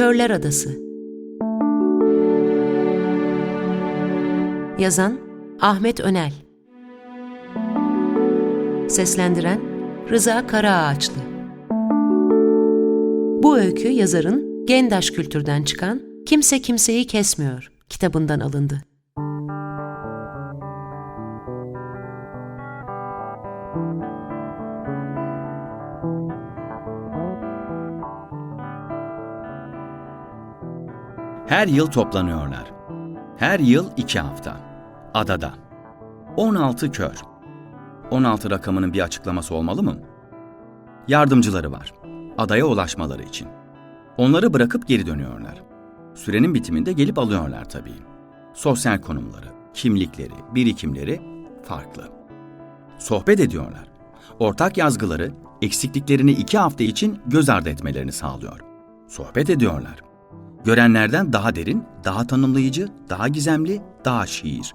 Körler Adası. Yazan Ahmet Önel. Seslendiren Rıza Karaağaçlı. Bu öykü yazarın Gendaş kültürden çıkan Kimse Kimseyi Kesmiyor kitabından alındı. Her yıl toplanıyorlar. Her yıl iki hafta. Adada. 16 kör. 16 rakamının bir açıklaması olmalı mı? Yardımcıları var. Adaya ulaşmaları için. Onları bırakıp geri dönüyorlar. Sürenin bitiminde gelip alıyorlar tabii. Sosyal konumları, kimlikleri, birikimleri farklı. Sohbet ediyorlar. Ortak yazgıları eksikliklerini iki hafta için göz ardı etmelerini sağlıyor. Sohbet ediyorlar. Görenlerden daha derin, daha tanımlayıcı, daha gizemli, daha şiir.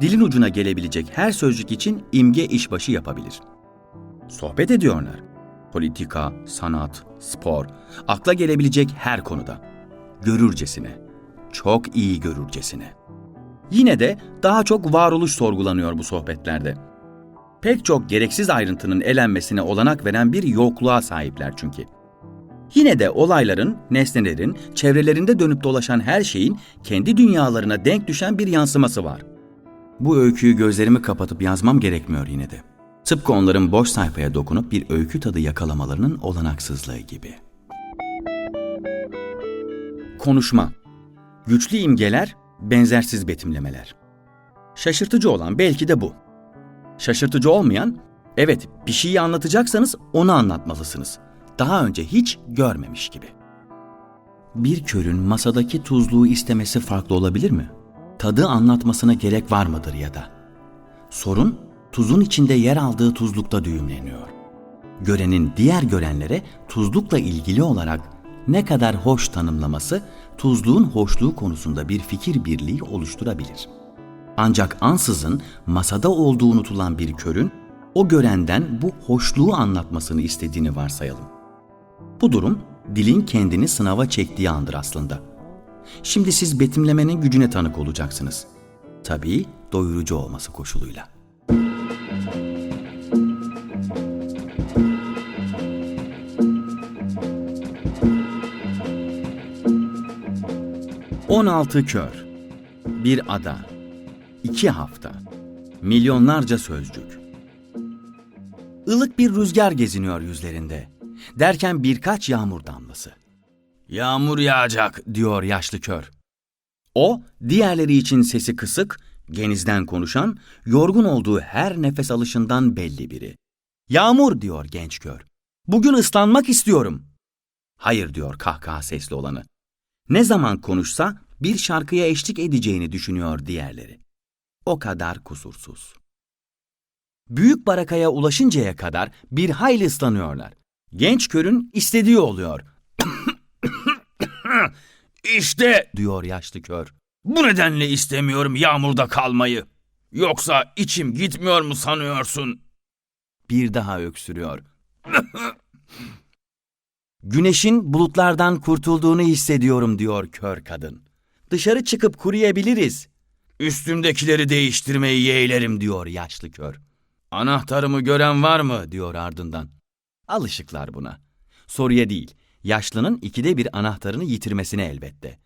Dilin ucuna gelebilecek her sözcük için imge işbaşı yapabilir. Sohbet ediyorlar. Politika, sanat, spor, akla gelebilecek her konuda. Görürcesine. Çok iyi görürcesine. Yine de daha çok varoluş sorgulanıyor bu sohbetlerde. Pek çok gereksiz ayrıntının elenmesine olanak veren bir yokluğa sahipler çünkü. Yine de olayların, nesnelerin, çevrelerinde dönüp dolaşan her şeyin kendi dünyalarına denk düşen bir yansıması var. Bu öyküyü gözlerimi kapatıp yazmam gerekmiyor yine de. Tıpkı onların boş sayfaya dokunup bir öykü tadı yakalamalarının olanaksızlığı gibi. Konuşma. Güçlü imgeler, benzersiz betimlemeler. Şaşırtıcı olan belki de bu. Şaşırtıcı olmayan, evet bir şeyi anlatacaksanız onu anlatmalısınız. Daha önce hiç görmemiş gibi. Bir körün masadaki tuzluğu istemesi farklı olabilir mi? Tadı anlatmasına gerek var mıdır ya da? Sorun tuzun içinde yer aldığı tuzlukta düğümleniyor. Görenin diğer görenlere tuzlukla ilgili olarak ne kadar hoş tanımlaması tuzluğun hoşluğu konusunda bir fikir birliği oluşturabilir. Ancak ansızın masada olduğu unutulan bir körün o görenden bu hoşluğu anlatmasını istediğini varsayalım. Bu durum dilin kendini sınava çektiği andır aslında. Şimdi siz betimlemenin gücüne tanık olacaksınız. Tabii doyurucu olması koşuluyla. On altı kör, bir ada, iki hafta, milyonlarca sözcük. Ilık bir rüzgar geziniyor yüzlerinde. Derken birkaç yağmur damlası. Yağmur yağacak diyor yaşlı kör. O, diğerleri için sesi kısık, genizden konuşan, yorgun olduğu her nefes alışından belli biri. Yağmur diyor genç kör. Bugün ıslanmak istiyorum. Hayır diyor kahkaha sesli olanı. Ne zaman konuşsa bir şarkıya eşlik edeceğini düşünüyor diğerleri. O kadar kusursuz. Büyük barakaya ulaşıncaya kadar bir hayli ıslanıyorlar. Genç körün istediği oluyor. İşte diyor yaşlı kör. bu nedenle istemiyorum yağmurda kalmayı. Yoksa içim gitmiyor mu sanıyorsun? Bir daha öksürüyor. Güneşin bulutlardan kurtulduğunu hissediyorum diyor kör kadın. Dışarı çıkıp kuruyabiliriz Üstümdekileri değiştirmeyi yeğlerim diyor. diyor yaşlı kör. Anahtarımı gören var mı? diyor ardından. Alışıklar buna. Soruya değil, yaşlının ikide bir anahtarını yitirmesine elbette.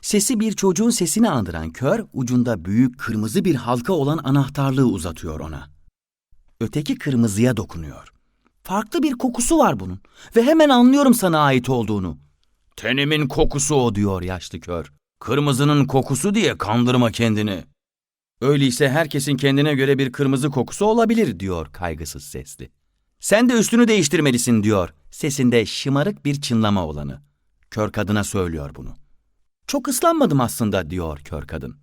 Sesi bir çocuğun sesini andıran kör, ucunda büyük kırmızı bir halka olan anahtarlığı uzatıyor ona. Öteki kırmızıya dokunuyor. Farklı bir kokusu var bunun ve hemen anlıyorum sana ait olduğunu. Tenimin kokusu o diyor yaşlı kör. Kırmızının kokusu diye kandırma kendini. Öyleyse herkesin kendine göre bir kırmızı kokusu olabilir diyor kaygısız sesli. Sen de üstünü değiştirmelisin diyor sesinde şımarık bir çınlama olanı. Kör kadına söylüyor bunu. Çok ıslanmadım aslında diyor kör kadın.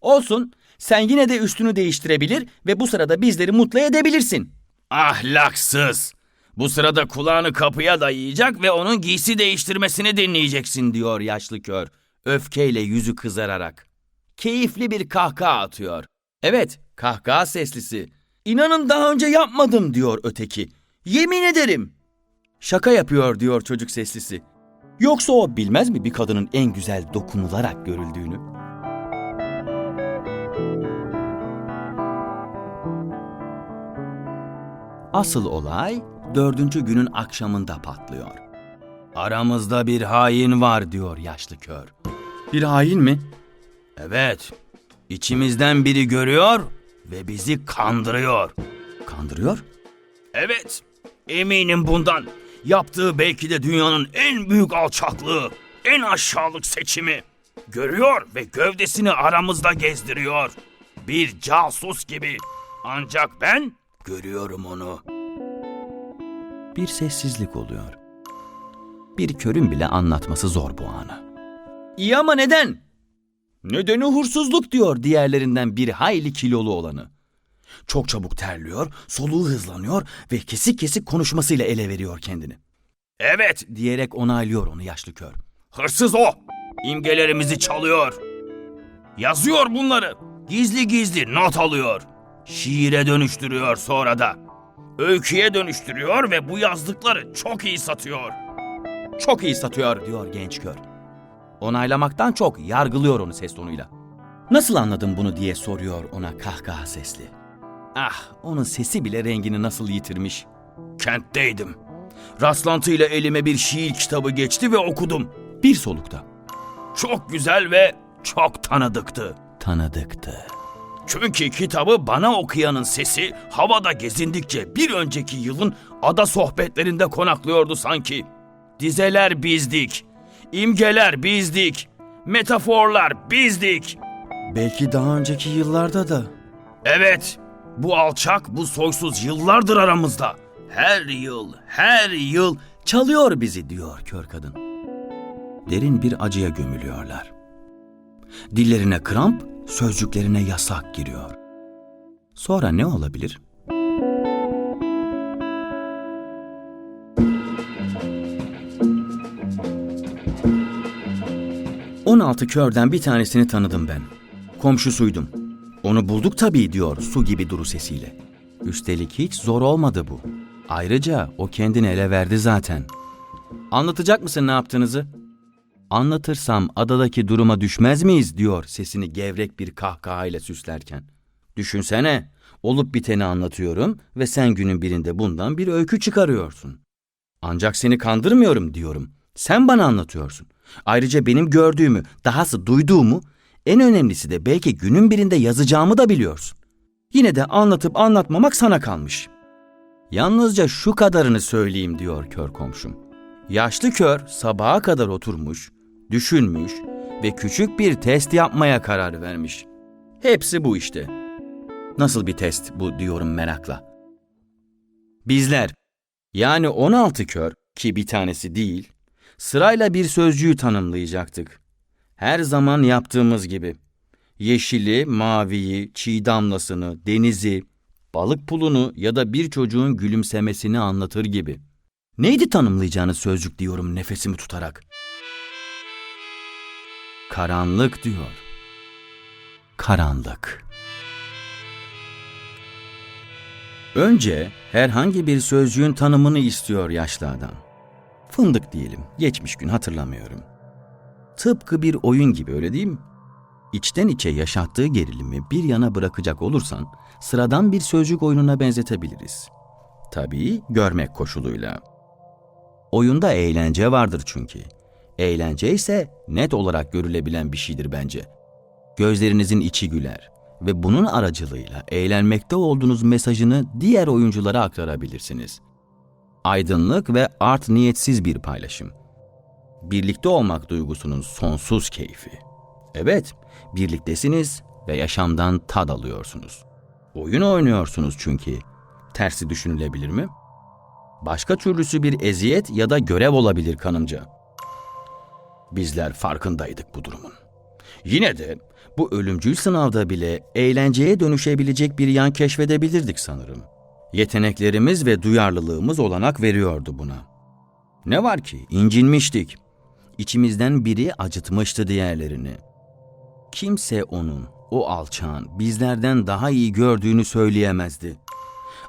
Olsun sen yine de üstünü değiştirebilir ve bu sırada bizleri mutlu edebilirsin. Ahlaksız. Bu sırada kulağını kapıya dayayacak ve onun giysi değiştirmesini dinleyeceksin diyor. yaşlı kör öfkeyle yüzü kızararak. Keyifli bir kahkaha atıyor. Evet kahkaha seslisi. İnanın daha önce yapmadım diyor öteki. Yemin ederim. Şaka yapıyor diyor çocuk seslisi. Yoksa o bilmez mi bir kadının en güzel dokunularak görüldüğünü? Asıl olay dördüncü günün akşamında patlıyor. Aramızda bir hain var diyor yaşlı kör. Bir hain mi? Evet. İçimizden biri görüyor ve bizi kandırıyor. Kandırıyor? Evet, eminim bundan. Yaptığı belki de dünyanın en büyük alçaklığı, en aşağılık seçimi. Görüyor ve gövdesini aramızda gezdiriyor. Bir casus gibi. Ancak ben görüyorum onu. Bir sessizlik oluyor. Bir körün bile anlatması zor bu anı. İyi ama neden? Nedeni hursuzluk diyor diğerlerinden bir hayli kilolu olanı. Çok çabuk terliyor, soluğu hızlanıyor ve kesik kesik konuşmasıyla ele veriyor kendini. Evet, Diyerek onaylıyor onu yaşlı kör. hırsız o. İmgelerimizi çalıyor. Yazıyor bunları. Gizli gizli not alıyor. Şiire dönüştürüyor sonra da. Öyküye dönüştürüyor ve bu yazdıkları çok iyi satıyor. Çok iyi satıyor diyor genç kör. Onaylamaktan çok yargılıyor onu ses tonuyla. Nasıl anladın bunu diye soruyor ona kahkaha sesli. Ah onun sesi bile rengini nasıl yitirmiş. Kentteydim. Rastlantıyla elime bir şiir kitabı geçti ve okudum. Bir solukta. Çok güzel ve çok tanıdıktı. Tanıdıktı. Çünkü kitabı bana okuyanın sesi havada gezindikçe bir önceki yılın ada sohbetlerinde konaklıyordu sanki. Dizeler bizdik, imgeler bizdik, metaforlar bizdik. Belki daha önceki yıllarda da. Evet, bu alçak, bu soysuz yıllardır aramızda. Her yıl, her yıl Çalıyor bizi diyor kör kadın. Derin bir acıya gömülüyorlar. Dillerine kramp, sözcüklerine yasak giriyor. Sonra ne olabilir? On altı körden bir tanesini tanıdım ben. Komşusuydum. Onu bulduk tabii diyor su gibi duru sesiyle. Üstelik hiç zor olmadı bu. Ayrıca o kendini ele verdi zaten. Anlatacak mısın ne yaptığınızı? Anlatırsam adadaki duruma düşmez miyiz diyor sesini gevrek bir kahkahayla süslerken. Düşünsene, olup biteni anlatıyorum ve sen günün birinde bundan bir öykü çıkarıyorsun. Ancak seni kandırmıyorum diyorum. Sen bana anlatıyorsun. Ayrıca benim gördüğümü, dahası duyduğumu, en önemlisi de belki günün birinde yazacağımı da biliyorsun. Yine de anlatıp anlatmamak sana kalmış. Yalnızca şu kadarını söyleyeyim diyor kör komşum. Yaşlı kör sabaha kadar oturmuş, düşünmüş ve küçük bir test yapmaya karar vermiş. Hepsi bu işte. Nasıl bir test bu diyorum merakla. Bizler, yani 16 kör ki bir tanesi değil, sırayla bir sözcüğü tanımlayacaktık. Her zaman yaptığımız gibi. Yeşili, maviyi, çiğ damlasını, denizi, balık pulunu ya da bir çocuğun gülümsemesini anlatır gibi. Neydi tanımlayacağınız sözcük diyorum nefesimi tutarak. Karanlık diyor. Karanlık. Önce herhangi bir sözcüğün tanımını istiyor yaşlı adam. Fındık diyelim, geçmiş gün hatırlamıyorum. Tıpkı bir oyun gibi öyle değil mi? İçten içe yaşattığı gerilimi bir yana bırakacak olursan sıradan bir sözcük oyununa benzetebiliriz. Tabii görmek koşuluyla. Oyunda eğlence vardır çünkü. Eğlence ise net olarak görülebilen bir şeydir bence. Gözlerinizin içi güler ve bunun aracılığıyla eğlenmekte olduğunuz mesajını diğer oyunculara aktarabilirsiniz. Aydınlık ve art niyetsiz bir paylaşım. Birlikte olmak duygusunun sonsuz keyfi. Evet, birliktesiniz ve yaşamdan tad alıyorsunuz. Oyun oynuyorsunuz çünkü. Tersi düşünülebilir mi? Başka türlüsü bir eziyet ya da görev olabilir kanımca. Bizler farkındaydık bu durumun. Yine de bu ölümcül sınavda bile eğlenceye dönüşebilecek bir yan keşfedebilirdik sanırım. Yeteneklerimiz ve duyarlılığımız olanak veriyordu buna. Ne var ki incinmiştik. İçimizden biri acıtmıştı diğerlerini. Kimse onun, o alçağın bizlerden daha iyi gördüğünü söyleyemezdi.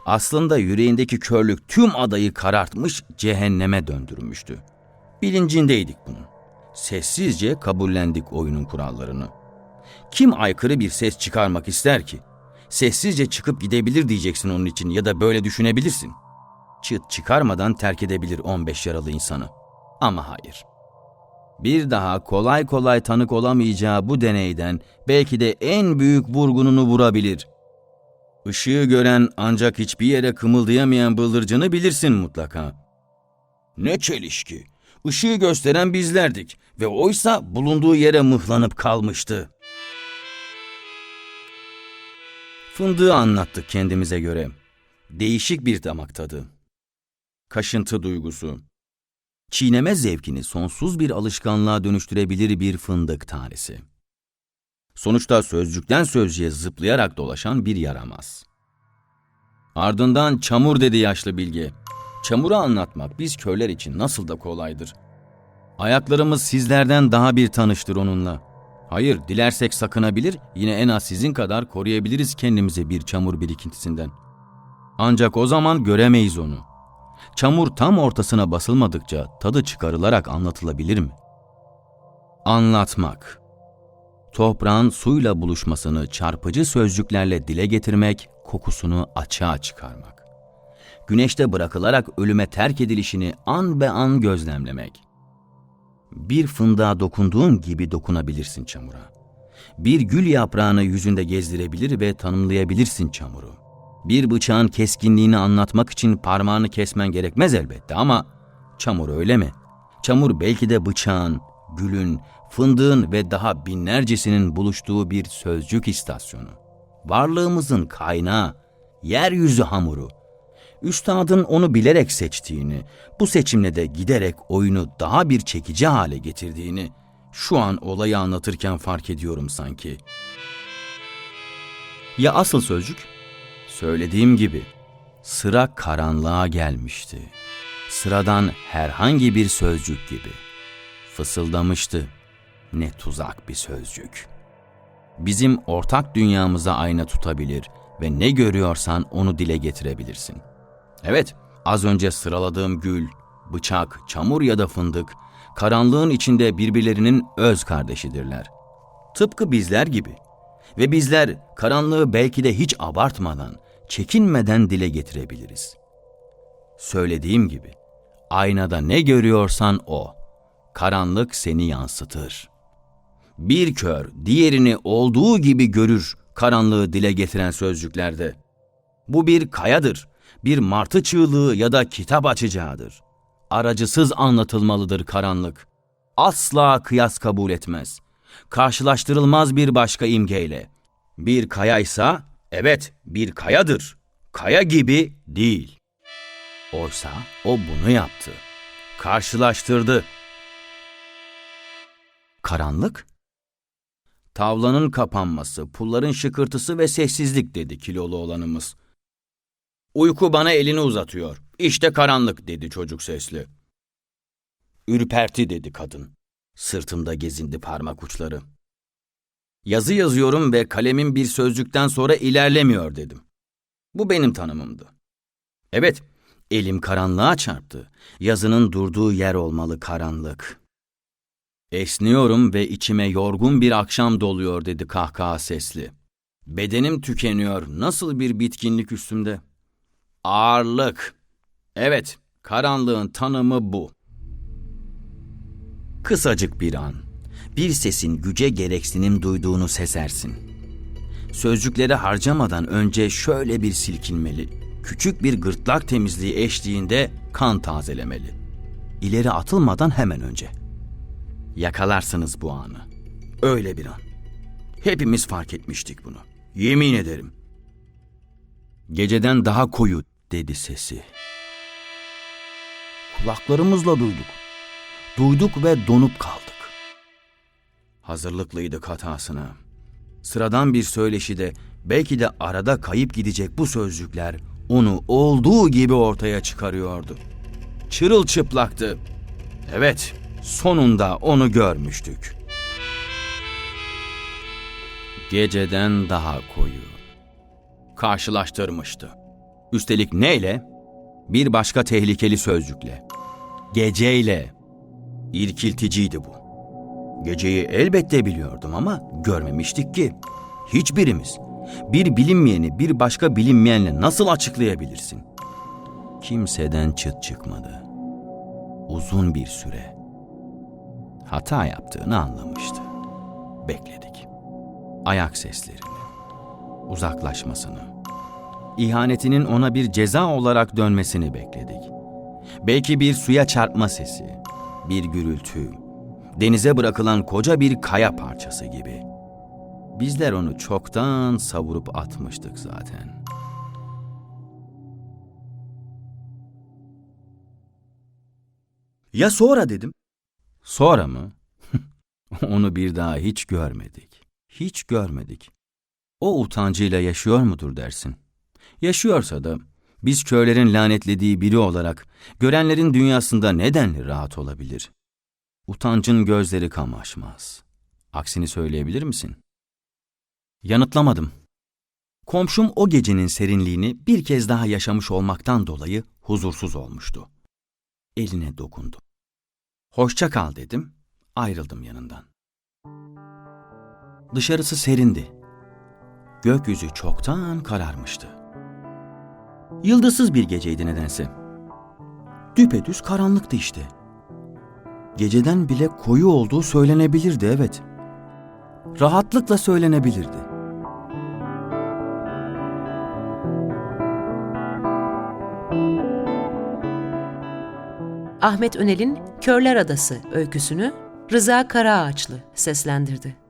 Aslında yüreğindeki körlük tüm adayı karartmış, cehenneme döndürmüştü. Bilincindeydik bunun. Sessizce kabullendik oyunun kurallarını. Kim aykırı bir ses çıkarmak ister ki? Sessizce çıkıp gidebilir diyeceksin onun için ya da böyle düşünebilirsin. Çıt çıkarmadan terk edebilir 15 yaralı insanı. Ama hayır. Bir daha kolay kolay tanık olamayacağı bu deneyden belki de en büyük vurgununu vurabilir. Işığı gören ancak hiçbir yere kımıldayamayan bıldırcını bilirsin mutlaka. Ne çelişki. Işığı gösteren bizlerdik ve oysa bulunduğu yere mıhlanıp kalmıştı. Fındığı anlattık kendimize göre. Değişik bir damak tadı. Kaşıntı duygusu. Çiğneme zevkini sonsuz bir alışkanlığa dönüştürebilir bir fındık tanesi. Sonuçta sözcükten sözcüğe zıplayarak dolaşan bir yaramaz. Ardından çamur dedi yaşlı bilge. Çamuru anlatmak biz köyler için nasıl da kolaydır. Ayaklarımız sizlerden daha bir tanıştır onunla. Hayır, dilersek sakınabilir, yine en az sizin kadar koruyabiliriz kendimizi bir çamur birikintisinden. Ancak o zaman göremeyiz onu. Çamur tam ortasına basılmadıkça tadı çıkarılarak anlatılabilir mi? Anlatmak. Toprağın suyla buluşmasını çarpıcı sözcüklerle dile getirmek, kokusunu açığa çıkarmak. Güneşte bırakılarak ölüme terk edilişini an be an gözlemlemek. Bir fındığa dokunduğun gibi dokunabilirsin çamura. Bir gül yaprağını yüzünde gezdirebilir ve tanımlayabilirsin çamuru. Bir bıçağın keskinliğini anlatmak için parmağını kesmen gerekmez elbette ama çamur öyle mi? Çamur belki de bıçağın, gülün, fındığın ve daha binlercesinin buluştuğu bir sözcük istasyonu. Varlığımızın kaynağı, yeryüzü hamuru. Üstadın onu bilerek seçtiğini, bu seçimle de giderek oyunu daha bir çekici hale getirdiğini şu an olayı anlatırken fark ediyorum sanki. Ya asıl sözcük? Söylediğim gibi sıra karanlığa gelmişti. Sıradan herhangi bir sözcük gibi. Fısıldamıştı. Ne tuzak bir sözcük. Bizim ortak dünyamıza ayna tutabilir ve ne görüyorsan onu dile getirebilirsin. Evet, az önce sıraladığım gül, bıçak, çamur ya da fındık, karanlığın içinde birbirlerinin öz kardeşidirler. Tıpkı bizler gibi. Ve bizler karanlığı belki de hiç abartmadan, çekinmeden dile getirebiliriz. Söylediğim gibi, aynada ne görüyorsan o. Karanlık seni yansıtır. Bir kör diğerini olduğu gibi görür karanlığı dile getiren sözcüklerde. Bu bir kayadır, bir martı çığlığı ya da kitap açacağıdır. Aracısız anlatılmalıdır karanlık. Asla kıyas kabul etmez. Karşılaştırılmaz bir başka imgeyle. Bir kayaysa, evet bir kayadır. Kaya gibi değil. Oysa o bunu yaptı. Karşılaştırdı. Karanlık? Tavlanın kapanması, pulların şıkırtısı ve sessizlik dedi kilolu olanımız. Uyku bana elini uzatıyor. İşte karanlık dedi çocuk sesli. Ürperti dedi kadın. Sırtımda gezindi parmak uçları. Yazı yazıyorum ve kalemim bir sözcükten sonra ilerlemiyor dedim. Bu benim tanımımdı. Evet, elim karanlığa çarptı. Yazının durduğu yer olmalı karanlık. Esniyorum ve içime yorgun bir akşam doluyor dedi kahkaha sesli. Bedenim tükeniyor. Nasıl bir bitkinlik üstümde? Ağırlık. Evet, karanlığın tanımı bu. Kısacık bir an. Bir sesin güce gereksinim duyduğunu sesersin. Sözcükleri harcamadan önce şöyle bir silkinmeli. Küçük bir gırtlak temizliği eşliğinde kan tazelemeli. İleri atılmadan hemen önce. Yakalarsınız bu anı. Öyle bir an. Hepimiz fark etmiştik bunu. Yemin ederim. Geceden daha koyu dedi sesi. Kulaklarımızla duyduk. Duyduk ve donup kaldık. Hazırlıklıydık hatasına. Sıradan bir söyleşide belki de arada kayıp gidecek bu sözcükler onu olduğu gibi ortaya çıkarıyordu. Çırılçıplaktı. Evet, sonunda onu görmüştük. Geceden daha koyu. Karşılaştırmıştı. Üstelik neyle? Bir başka tehlikeli sözcükle. Geceyle. İrkilticiydi bu. Geceyi elbette biliyordum ama görmemiştik ki. Hiçbirimiz. Bir bilinmeyeni bir başka bilinmeyenle nasıl açıklayabilirsin? Kimseden çıt çıkmadı. Uzun bir süre. Hata yaptığını anlamıştı. Bekledik. Ayak seslerini, uzaklaşmasını, ihanetinin ona bir ceza olarak dönmesini bekledik. Belki bir suya çarpma sesi, bir gürültü, denize bırakılan koca bir kaya parçası gibi. Bizler onu çoktan savurup atmıştık zaten. Ya sonra dedim. Sonra mı? onu bir daha hiç görmedik. Hiç görmedik. O utancıyla yaşıyor mudur dersin? Yaşıyorsa da biz köylerin lanetlediği biri olarak görenlerin dünyasında neden rahat olabilir? Utancın gözleri kamaşmaz. Aksini söyleyebilir misin? Yanıtlamadım. Komşum o gecenin serinliğini bir kez daha yaşamış olmaktan dolayı huzursuz olmuştu. Eline dokundum. Hoşça kal dedim, ayrıldım yanından. Dışarısı serindi. Gökyüzü çoktan kararmıştı. Yıldızsız bir geceydi nedense. Düpedüz karanlıktı işte. Geceden bile koyu olduğu söylenebilirdi evet. Rahatlıkla söylenebilirdi. Ahmet Önel'in Körler Adası öyküsünü Rıza Karaağaçlı seslendirdi.